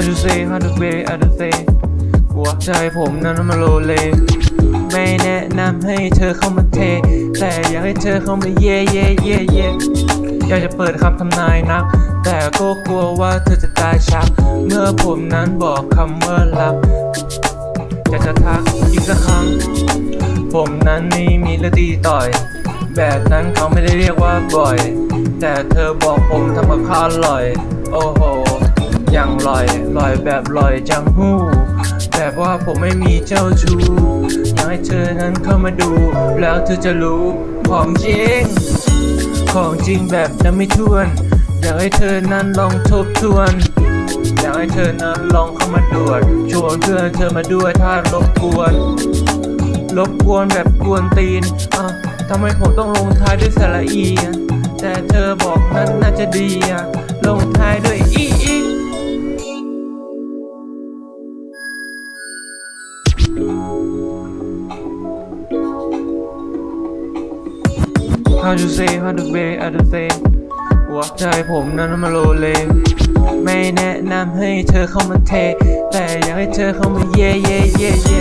say how to say how to say หัวใจผมนั้นมันโลเล ไม่แนะนำให้เธอเข้ามาเท แต่อยากให้เธอเข้ามาเย่เย่เย่เย่อยากจะเปิดคำทำนายนัก แต่ก็กลัวว่าเธอจะตายชัก เมื่อผมนั้นบอกคำว่ารักอยากจะทักอีกสักครั้ง ผมนั้นนี่มีเรื่องตีต่อย แบบนั้นเขาไม่ได้เรียกว่าบ่อย แต่เธอบอกผมทำกับข้าวอร่อย โอ้โห อย่างลอยลอยแบบลอยจังหู้ แบบว่าผมไม่มีเจ้าชู้อยากให้เธอนั้นเข้ามาดู แล้วเธอจะรู้ของจริง ของจริงแบบนั้นไม่ทวน อยากให้เธอนั้นลองทบทวน อยากให้เธอนั้นลองเข้ามาดวดชวนเพื่อนเธอมาด้วยถ้ารบกวนรบกวนแบบกวนตีนอะทำไมผมต้องลงท้ายด้วยสระอี แต่เธอบอกนั้นน่าจะดีอะลงท้ายด้วยอี How to say how to say how to say หัวใจผมนั้นมันโลเล ไม่แนะนำให้เธอเข้ามาเท แต่อยากให้เธอเข้ามาเย่เย่เย่เย่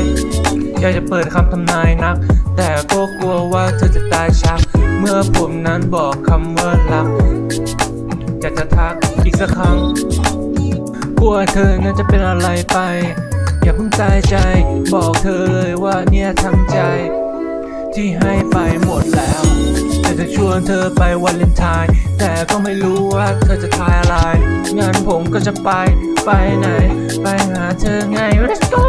อยากจะเปิดคำทำนายนัก แต่ก็กลัวว่าเธอจะตายชัก เมื่อผมนั้นบอกคำว่ารักอยากจะทักอีกสักครั้งกลัวเธอนั้นจะเป็นอะไรไป อย่าเพิ่งตายใจ บอกเธอเลยว่าเนี่ยทั้งใจ ที่ให้ไปหมดแล้วแต่จะชวนเธอไปวันเลนไทน์แต่ก็ไม่รู้ว่าเธอจะทายอะไรงั้นผมก็จะไปไปไหน ไปหาเธอไง let's go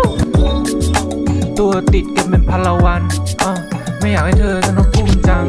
ตัวติดกันเป็นพันละวันอะไม่อยากให้เธอจะต้องพุ่งจัง